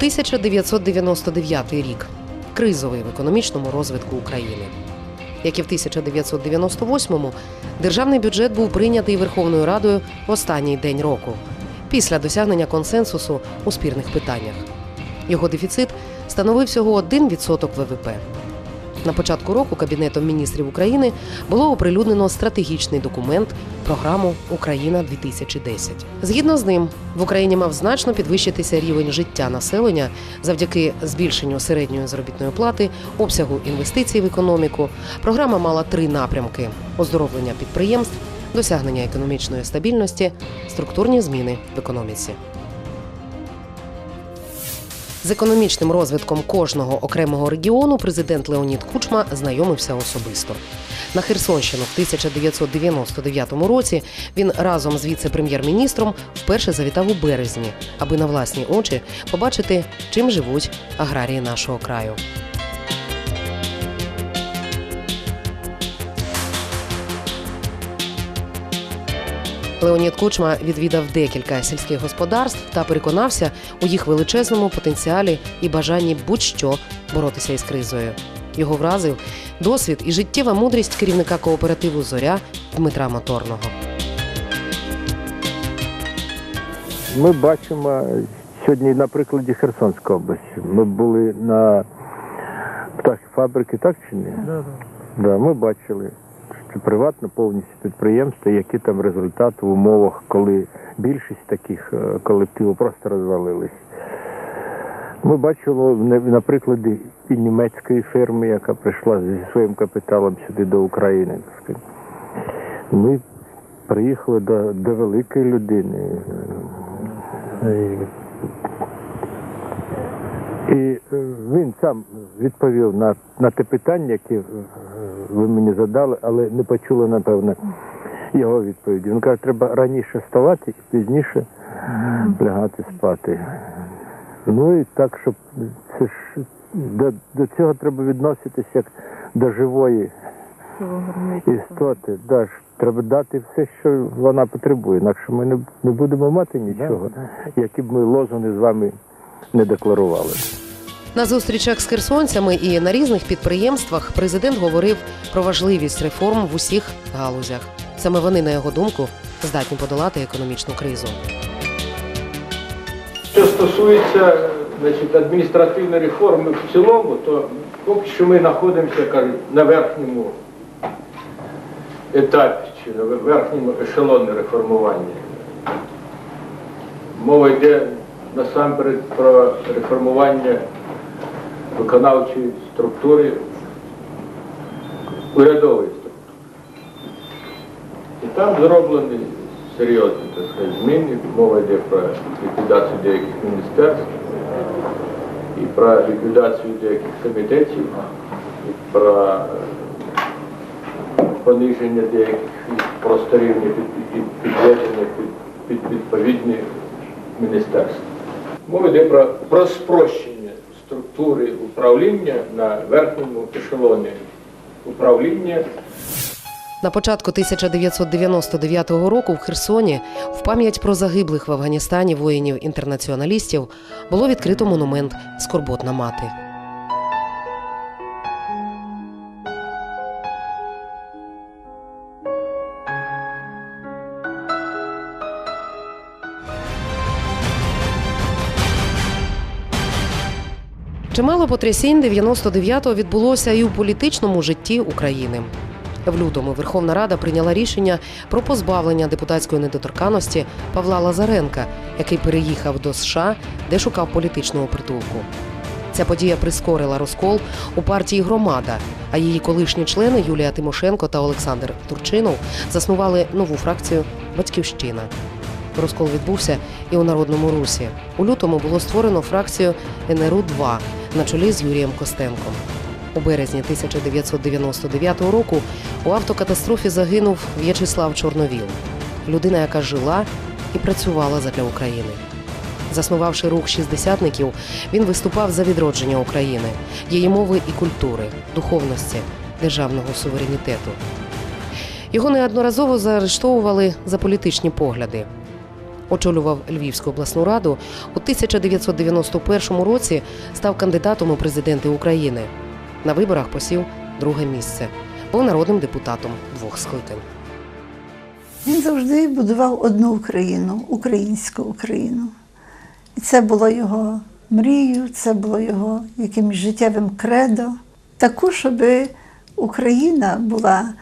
1999 рік кризовий в економічному розвитку України. Як і в 1998-му, державний бюджет був прийнятий Верховною Радою в останній день року, після досягнення консенсусу у спірних питаннях. Його дефіцит становив всього 1% ВВП. На початку року Кабінетом міністрів України було оприлюднено стратегічний документ програму Україна 2010 Згідно з ним, в Україні мав значно підвищитися рівень життя населення завдяки збільшенню середньої заробітної плати, обсягу інвестицій в економіку. Програма мала три напрямки: оздоровлення підприємств, досягнення економічної стабільності, структурні зміни в економіці. З економічним розвитком кожного окремого регіону президент Леонід Кучма знайомився особисто. На Херсонщину в 1999 році він разом з віце-прем'єр-міністром вперше завітав у березні, аби на власні очі побачити, чим живуть аграрії нашого краю. Леонід Кучма відвідав декілька сільських господарств та переконався у їх величезному потенціалі і бажанні будь-що боротися із кризою. Його вразив досвід і життєва мудрість керівника кооперативу Зоря Дмитра Моторного. Ми бачимо сьогодні на прикладі Херсонської області. Ми були на птахфабрики, так чи ні? Да, Да, ми бачили, приватне повністю підприємство, які там результати в умовах, коли більшість таких е, колективів просто розвалились. Ми бачили на- прикладі і німецької фірми, яка прийшла зі своїм капіталом сюди до України. Ми приїхали до, до великої людини. І е, він сам відповів на, на те питання, яке е, ви мені задали, але не почули, напевно, його відповіді. Він каже, треба раніше вставати і пізніше лягати спати. Ну і так, щоб це ж до, до цього треба відноситися як до живої істоти. Да, треба дати все, що вона потребує, інакше ми не, не будемо мати нічого, які б ми лозунги з вами не декларували. На зустрічах з херсонцями і на різних підприємствах президент говорив про важливість реформ в усіх галузях. Саме вони, на його думку, здатні подолати економічну кризу. Що стосується значить, адміністративної реформи в цілому, то поки що ми знаходимося на верхньому етапі чи на верхньому ешелоні реформування. Мова йде насамперед про реформування виконавчої структури, урядової структури. І там зроблені серйозні так сказати, зміни. Мова йде про ліквідацію деяких міністерств, і про ліквідацію деяких комітетів, і про е, пониження деяких просто під, підведення під, під відповідні міністерства. Мова йде про, про спрощення структури управління на верхньому ешелоні управління На початку 1999 року в Херсоні в пам'ять про загиблих в Афганістані воїнів-інтернаціоналістів було відкрито монумент Скорботна мати. Чимало потрясінь 99-го відбулося і у політичному житті України. В лютому Верховна Рада прийняла рішення про позбавлення депутатської недоторканності Павла Лазаренка, який переїхав до США, де шукав політичного притулку. Ця подія прискорила розкол у партії Громада, а її колишні члени Юлія Тимошенко та Олександр Турчинов заснували нову фракцію Батьківщина. Розкол відбувся і у народному русі. У лютому було створено фракцію НРУ 2 на чолі з Юрієм Костенком. У березні 1999 року у автокатастрофі загинув В'ячеслав Чорновіл, людина, яка жила і працювала задля України. Заснувавши рух шістдесятників, він виступав за відродження України, її мови і культури, духовності, державного суверенітету. Його неодноразово заарештовували за політичні погляди. Очолював Львівську обласну раду, у 1991 році став кандидатом у президенти України. На виборах посів друге місце. Був народним депутатом двох скликань. Він завжди будував одну Україну, українську Україну. І це було його мрією, це було його якимось життєвим кредо. Таку, щоб Україна була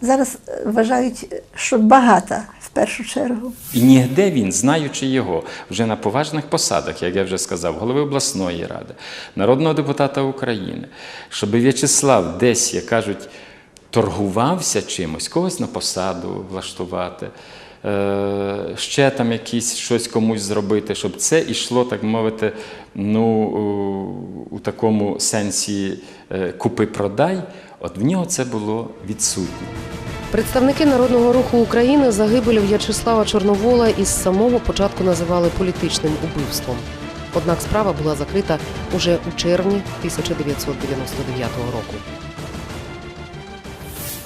зараз е, вважають, що багата в першу чергу. І нігде він, знаючи його, вже на поважних посадах, як я вже сказав, голови обласної ради, народного депутата України, щоб В'ячеслав десь, як кажуть, торгувався чимось, когось на посаду влаштувати, е, ще там якісь щось комусь зробити, щоб це йшло, так мовити, ну, у, такому сенсі е, купи-продай, от в нього це було відсутнє. Представники народного руху України загибель В'ячеслава Чорновола із самого початку називали політичним убивством. Однак справа була закрита уже у червні 1999 року.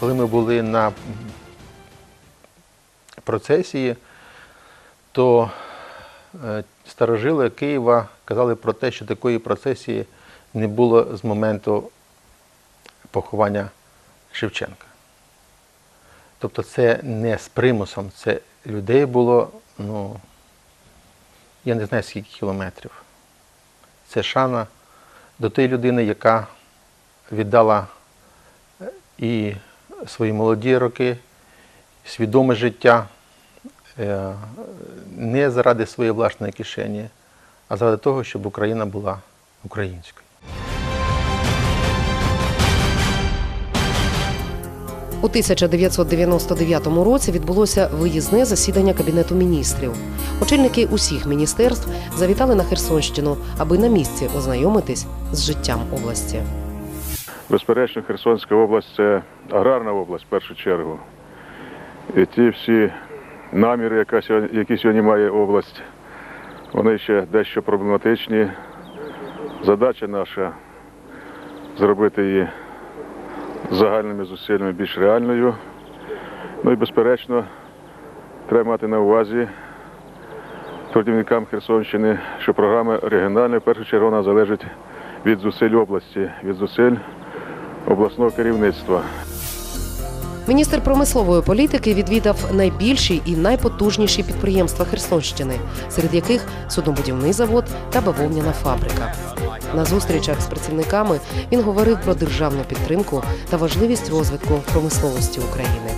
коли ми були на процесії, то е, старожили Києва казали про те, що такої процесії не було з моменту поховання Шевченка. Тобто це не з примусом, це людей було, ну, я не знаю скільки кілометрів. Це шана до тієї людини, яка віддала е, і свої молоді роки, свідоме життя е, не заради своєї власної кишені, а заради того, щоб Україна була українською. У 1999 році відбулося виїзне засідання Кабінету міністрів. Очільники усіх міністерств завітали на Херсонщину, аби на місці ознайомитись з життям області. Безперечно, Херсонська область це аграрна область в першу чергу. І ті всі наміри, яка сьогодні- які сьогодні має область, вони ще дещо проблематичні. Задача наша зробити її загальними зусиллями більш реальною. Ну і безперечно, треба мати на увазі трудівникам Херсонщини, що програма регіональна в першу чергу вона залежить від зусиль області, від зусиль обласного керівництва. Міністр промислової політики відвідав найбільші і найпотужніші підприємства Херсонщини, серед яких суднобудівний завод та бавовняна фабрика. На зустрічах з працівниками він говорив про державну підтримку та важливість розвитку промисловості України.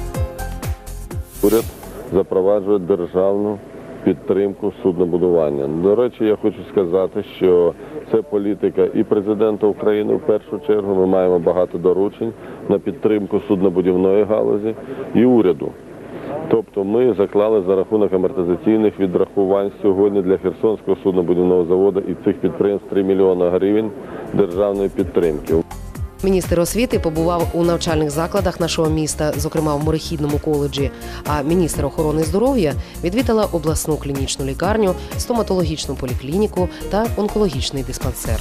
Уряд запроваджує державну підтримку суднобудування. До речі, я хочу сказати, що це політика і президента України в першу чергу. Ми маємо багато доручень на підтримку суднобудівної галузі і уряду. Тобто ми заклали за рахунок амортизаційних відрахувань сьогодні для Херсонського суднобудівного заводу і цих підприємств 3 мільйони гривень державної підтримки. Міністр освіти побував у навчальних закладах нашого міста, зокрема в морехідному коледжі. А міністр охорони здоров'я відвідала обласну клінічну лікарню, стоматологічну поліклініку та онкологічний диспансер.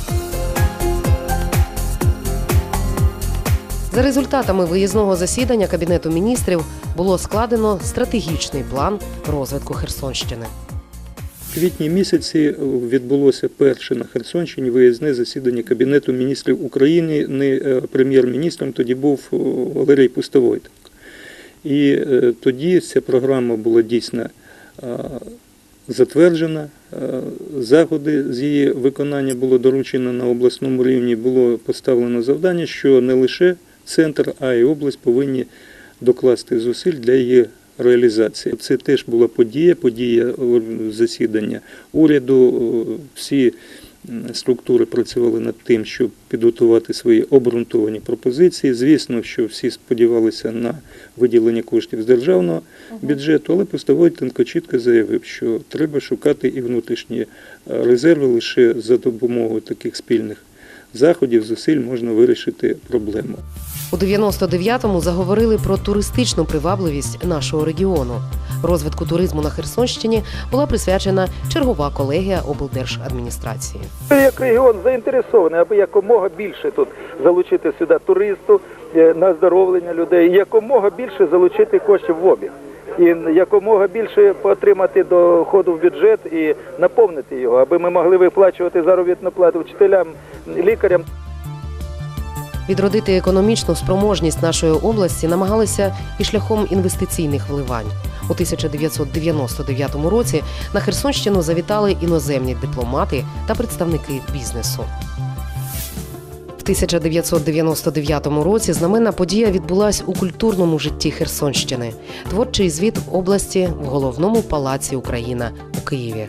За результатами виїзного засідання Кабінету міністрів було складено стратегічний план розвитку Херсонщини. В квітні місяці відбулося перше на Херсонщині виїзне засідання Кабінету міністрів України. Не е, прем'єр-міністром тоді був Валерій Пустовойтенко. І е, тоді ця програма була дійсно е, затверджена. Е, Заходи з її виконання було доручено на обласному рівні. Було поставлено завдання, що не лише центр, а й область повинні докласти зусиль для її реалізації. Це теж була подія, подія засідання уряду. Всі структури працювали над тим, щоб підготувати свої обґрунтовані пропозиції. Звісно, що всі сподівалися на виділення коштів з державного бюджету, але Постовойтенко чітко заявив, що треба шукати і внутрішні е, резерви лише за допомогою таких спільних заходів, зусиль можна вирішити проблему. У 99-му заговорили про туристичну привабливість нашого регіону. Розвитку туризму на Херсонщині була присвячена чергова колегія облдержадміністрації. Як регіон заінтересований, аби якомога більше тут залучити сюди туристу, е, на оздоровлення людей, якомога більше залучити коштів в обіг. і якомога більше отримати доходу в бюджет і наповнити його, аби ми могли виплачувати заробітну плату вчителям, лікарям. Відродити економічну спроможність нашої області намагалися і шляхом інвестиційних вливань. У 1999 році на Херсонщину завітали іноземні дипломати та представники бізнесу. В 1999 році знаменна подія відбулась у культурному житті Херсонщини. Творчий звіт області в головному палаці Україна у Києві.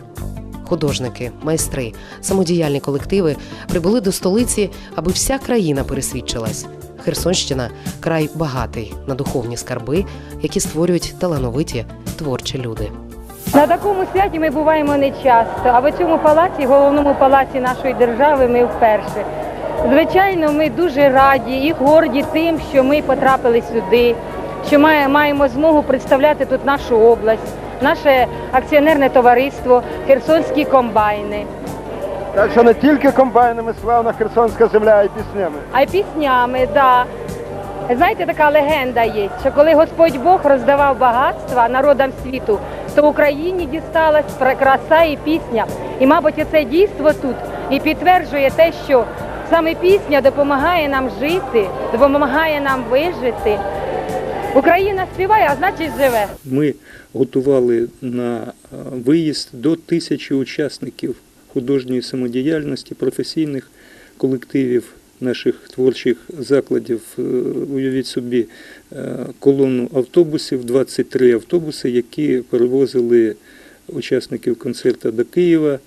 Художники, майстри, самодіяльні колективи прибули до столиці, аби вся країна пересвідчилась. Херсонщина край багатий на духовні скарби, які створюють талановиті творчі люди. На такому святі ми буваємо не часто, а в цьому палаці, головному палаці нашої держави, ми вперше. Звичайно, ми дуже раді і горді тим, що ми потрапили сюди, що маємо змогу представляти тут нашу область, наше акціонерне товариство, Херсонські комбайни. Так що не тільки комбайнами славна Херсонська земля, а й піснями. А й піснями, да. Знаєте, така легенда є, що коли Господь Бог роздавав багатства народам світу, то Україні дісталась краса і пісня. І, мабуть, це дійство тут і підтверджує те, що саме пісня допомагає нам жити, допомагає нам вижити. Україна співає, а значить живе. Ми готували на е, виїзд до тисячі учасників художньої самодіяльності, професійних колективів наших творчих закладів. Е, Уявіть собі е, колону автобусів, 23 автобуси, які перевозили учасників концерту до Києва.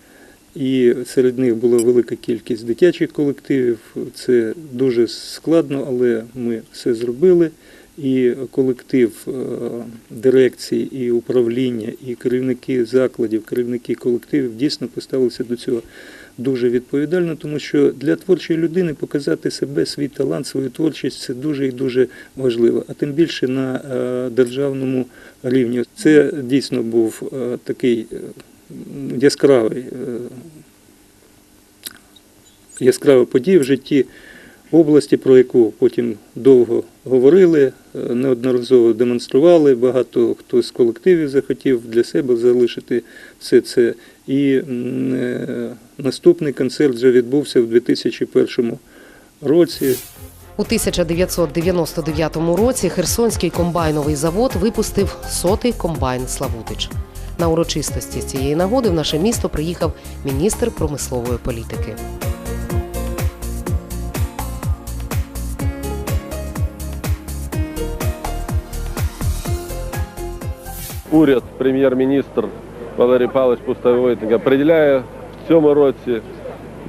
І серед них була велика кількість дитячих колективів. Це дуже складно, але ми все зробили. І колектив е, дирекції, і управління, і керівники закладів, керівники колективів дійсно поставилися до цього дуже відповідально, тому що для творчої людини показати себе, свій талант, свою творчість це дуже і дуже важливо. А тим більше на е, державному рівні. Це дійсно був е, такий яскравий, яскрава подія в житті області, про яку потім довго говорили, е, неодноразово демонстрували. Багато хто з колективів захотів для себе залишити все це. І е, наступний концерт вже відбувся в 2001 році. У 1999 році Херсонський комбайновий завод випустив сотий комбайн Славутич. На урочистості цієї нагоди в наше місто приїхав міністр промислової політики. Уряд, прем'єр-міністр Валерій Павлович Пустовойтник приділяє в цьому році,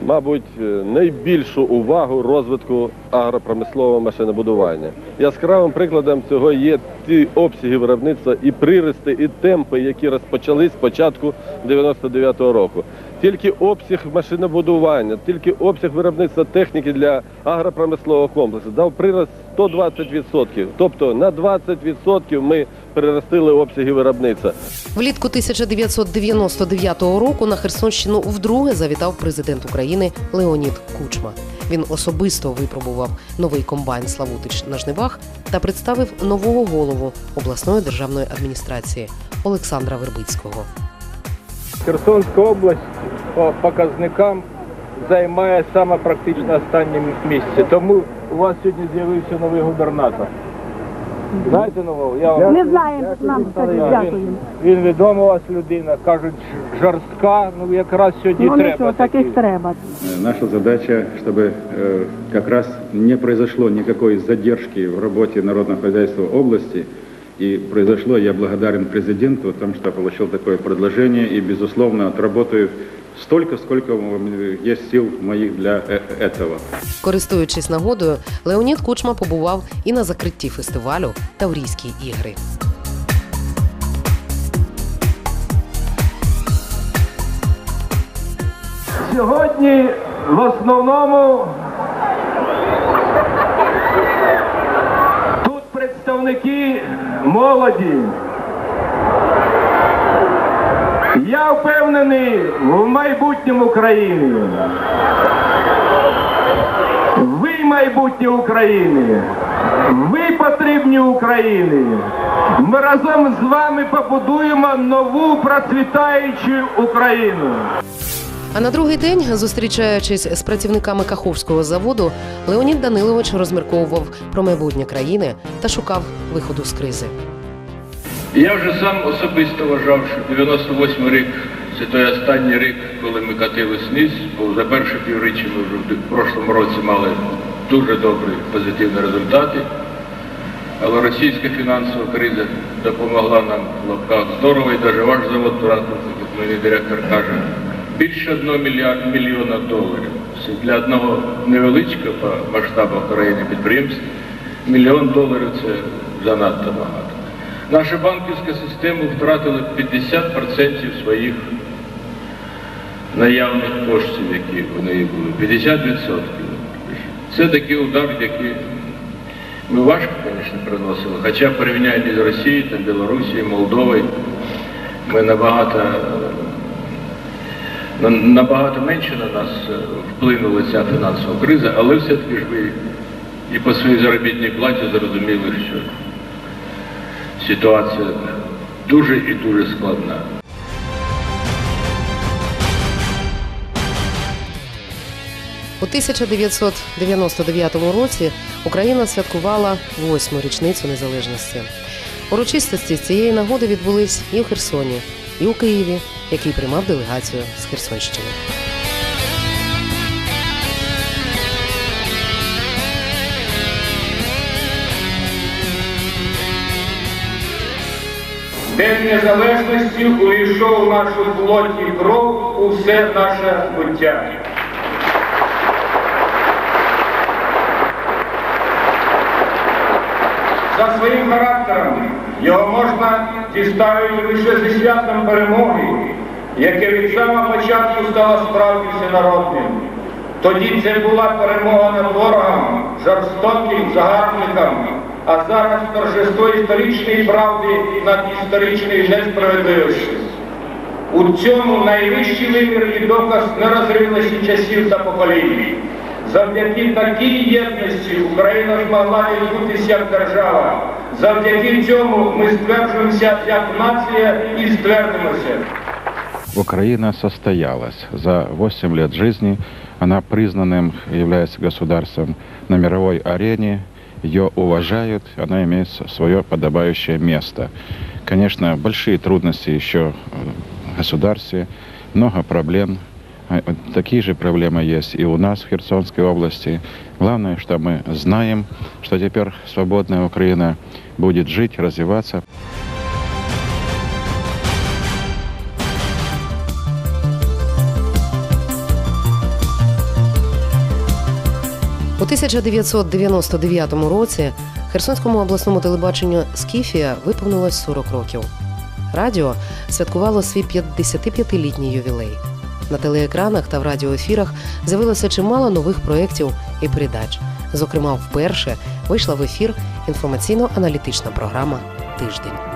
мабуть, найбільшу увагу розвитку агропромислового машинобудування. Яскравим прикладом цього є ті обсяги виробництва і приристи, і темпи, які розпочались з початку 99-го року. Тільки обсяг машинобудування, тільки обсяг виробництва техніки для агропромислового комплексу дав прирост 120%. Тобто на 20% ми приростили обсяги виробництва. Влітку 1999 року на Херсонщину вдруге завітав президент України Леонід Кучма. Він особисто випробував новий комбайн Славутич на жнивах та представив нового голову обласної державної адміністрації Олександра Вербицького. Херсонська область по показникам займає саме практично останнє місце. Тому у вас сьогодні з'явився новий губернатор. Знаєте нового? Я вам... Не знаємо, нам скажіть, дякую. Він, він відома у вас людина, кажуть, жорстка, ну якраз сьогодні Ну треба. нічого, такий. таких треба. Наша задача, чтобы э, как раз не произошло никакой задержки в работе народного хозяйства области. И произошло, я благодарен президенту, о том, что получил такое предложение и, безусловно, отработаю столько, сколько э, есть сил моих для э- этого. Користуючись нагодою, Леонід Кучма побував і на закритті фестивалю Таврійські ігри. Сьогодні в основному тут представники молоді. Я впевнений в майбутньому країни. Ви майбутнє України. Ви потрібні Україні. Ми разом з вами побудуємо нову процвітаючу Україну. А на другий день, зустрічаючись з працівниками Каховського заводу, Леонід Данилович розмірковував про майбутнє країни та шукав виходу з кризи. Я вже сам особисто вважав, що 98 рік це той останній рік, коли ми катились вниз, бо за перше півріччя ми вже в прошлому році мали дуже добрі позитивні результати. Але російська фінансова криза допомогла нам в лапках здорово, і навіть ваш завод мені директор каже, більше одного мільярда мільйона доларів. Для одного невеличкого по масштабах країни підприємства мільйон доларів це занадто багато. Наша банківська система втратила 50% своїх наявних коштів, які в неї були. 50%. Це такий удар, який ми важко, звісно, приносили. Хоча в з Росією, та Білорусією, Молдовою, ми набагато, набагато менше на нас е, вплинула ця фінансова криза, але все-таки ж ви і по своїй заробітній платі зрозуміли, що ситуація дуже і дуже складна. У 1999 році Україна святкувала восьму річницю незалежності. Урочистості з цієї нагоди відбулись і у Херсоні, і у Києві, який приймав делегацію з Херсонщини. День незалежності увійшов нашу плоть і кров у все наше буття. За своїм характером його можна діставити лише зі святом перемоги, яке від самого початку стало справді всенародним. Тоді це була перемога над ворогом, жорстоким загарбником, а зараз торжество історичної правди над історичною несправедливістю. У цьому найвищий вимір і доказ нерозривності часів та поколінь. Завдяки такій єдності Україна змогла відбутися як держава. Завдяки цьому ми стверджуємося як нація і ствердимося. Украина состоялась. За 8 лет жизни она признанным является государством на мировой арене. Ее уважают, она имеет свое подобающее место. Конечно, большие трудности еще в государстве, много проблем. Такие же проблемы есть и у нас в Херсонской области. Главное, что мы знаем, что теперь свободная Украина будет жить, развиваться. У 1999 році Херсонському обласному телебаченню Скіфія виповнилось 40 років. Радіо святкувало свій 55-літній ювілей. На телеекранах та в радіоефірах з'явилося чимало нових проєктів і передач. Зокрема, вперше вийшла в ефір інформаційно-аналітична програма Тиждень.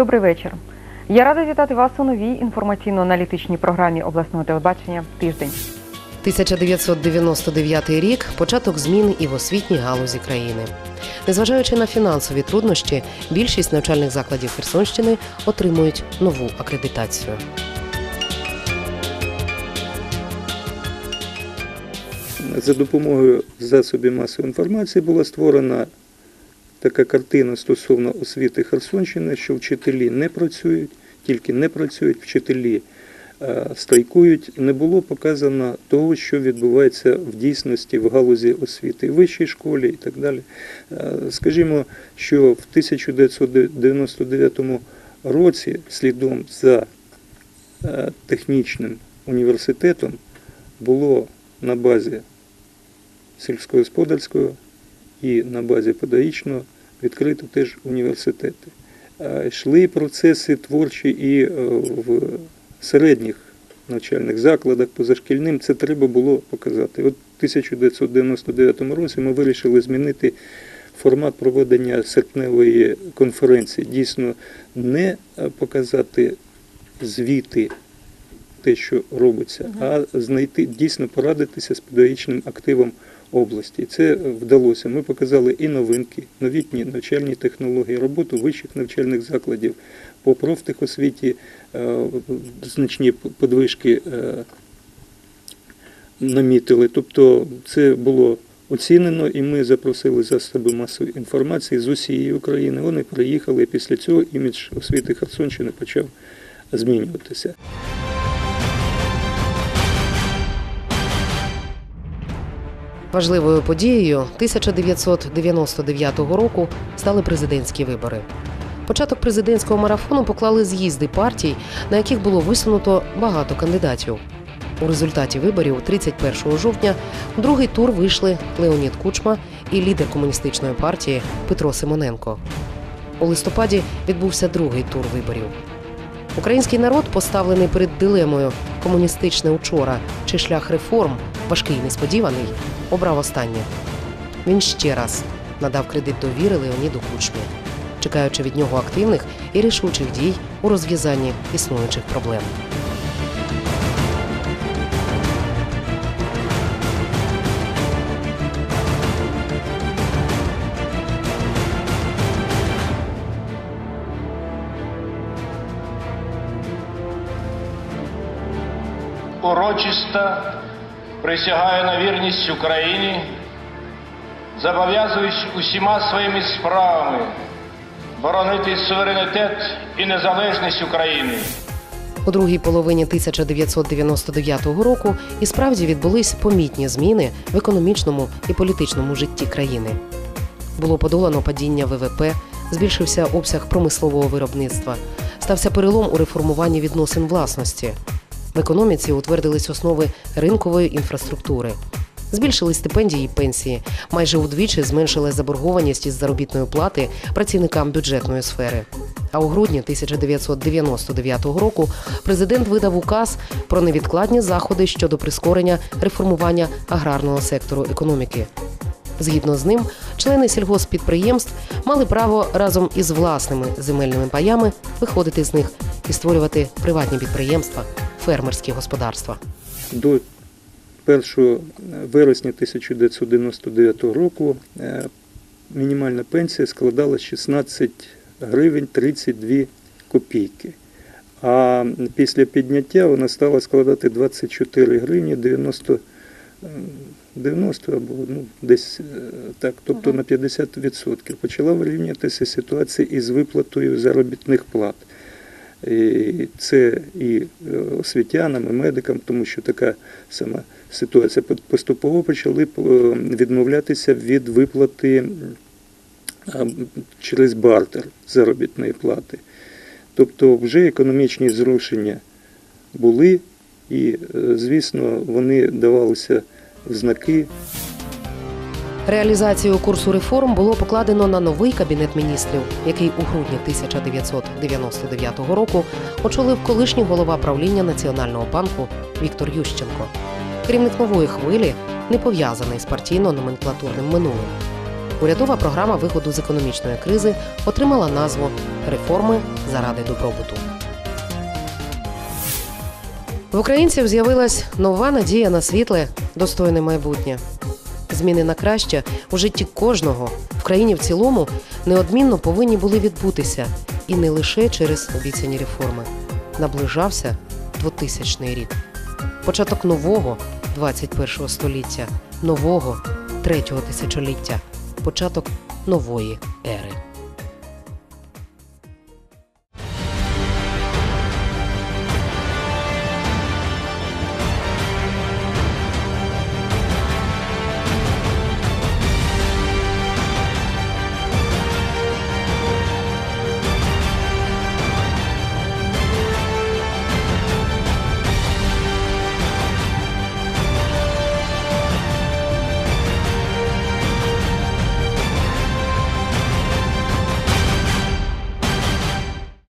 Добрий вечір. Я рада вітати вас у новій інформаційно-аналітичній програмі обласного телебачення Тиждень. 1999 рік початок змін і в освітній галузі країни. Незважаючи на фінансові труднощі, більшість навчальних закладів Херсонщини отримують нову акредитацію. За допомогою засобів масової інформації була створена така картина стосовно освіти Херсонщини, що вчителі не працюють, тільки не працюють, вчителі е, страйкують. Не було показано того, що відбувається в дійсності в галузі освіти, в вищій школі і так далі. Е, Скажімо, що в 1999 році слідом за е, технічним університетом було на базі сільськогосподарського і на базі педагогічного відкрито теж університети. Е, Йшли процеси творчі і е, в середніх навчальних закладах, позашкільним, це треба було показати. От в 1999 році ми вирішили змінити формат проведення серпневої конференції дійсно не е, показати звіти, те, що робиться, а знайти дійсно порадитися з педагогічним активом області. Це вдалося. Ми показали і новинки, новітні навчальні технології, роботу вищих навчальних закладів по профтехосвіті, е, значні подвижки е, намітили. Тобто це було оцінено, і ми запросили засоби масової інформації з усієї України. Вони приїхали, і після цього імідж освіти Херсонщини почав змінюватися. Важливою подією 1999 року стали президентські вибори. Початок президентського марафону поклали з'їзди партій, на яких було висунуто багато кандидатів. У результаті виборів 31 жовтня у другий тур вийшли Леонід Кучма і лідер комуністичної партії Петро Симоненко. У листопаді відбувся другий тур виборів. Український народ, поставлений перед дилемою комуністичне учора чи шлях реформ, важкий і несподіваний, обрав останнє. Він ще раз надав кредит довіри Леоніду Кучмі, чекаючи від нього активних і рішучих дій у розв'язанні існуючих проблем. Урочисто присягаю на вірність Україні, зобов'язуюсь усіма своїми справами боронити суверенітет і незалежність України. У другій половині 1999 року і справді відбулись помітні зміни в економічному і політичному житті країни. Було подолано падіння ВВП, збільшився обсяг промислового виробництва, стався перелом у реформуванні відносин власності. В економіці утвердились основи ринкової інфраструктури. Збільшили стипендії і пенсії, майже удвічі зменшили заборгованість із заробітної плати працівникам бюджетної сфери. А у грудні 1999 року президент видав указ про невідкладні заходи щодо прискорення реформування аграрного сектору економіки. Згідно з ним, члени сільгосппідприємств мали право разом із власними земельними паями виходити з них і створювати приватні підприємства, фермерські господарства. До 1 вересня 1999 року е, мінімальна пенсія складала 16 гривень 32 копійки. А після підняття вона стала складати 24 гривні 90, е, 90 або ну, десь е, так, тобто на 50%. Почала вирівнятися ситуація із виплатою заробітних плат. Це і е, освітянам, і медикам, тому що така сама ситуація. Поступово почали е, відмовлятися від виплати через бартер заробітної плати. Тобто вже економічні зрушення були, і, е, звісно, вони давалися в знаки Реалізацію курсу реформ було покладено на новий кабінет міністрів, який у грудні 1999 року очолив колишній голова правління Національного банку Віктор Ющенко. Керівник нової хвилі не пов'язаний з партійно-номенклатурним минулим. Урядова програма виходу з економічної кризи отримала назву Реформи заради добробуту. В українців з'явилась нова надія на світле, достойне майбутнє. Зміни на краще у житті кожного в країні в цілому неодмінно повинні були відбутися, і не лише через обіцяні реформи. Наближався 2000 рік. Початок нового 21 століття, нового третього тисячоліття, початок нової ери.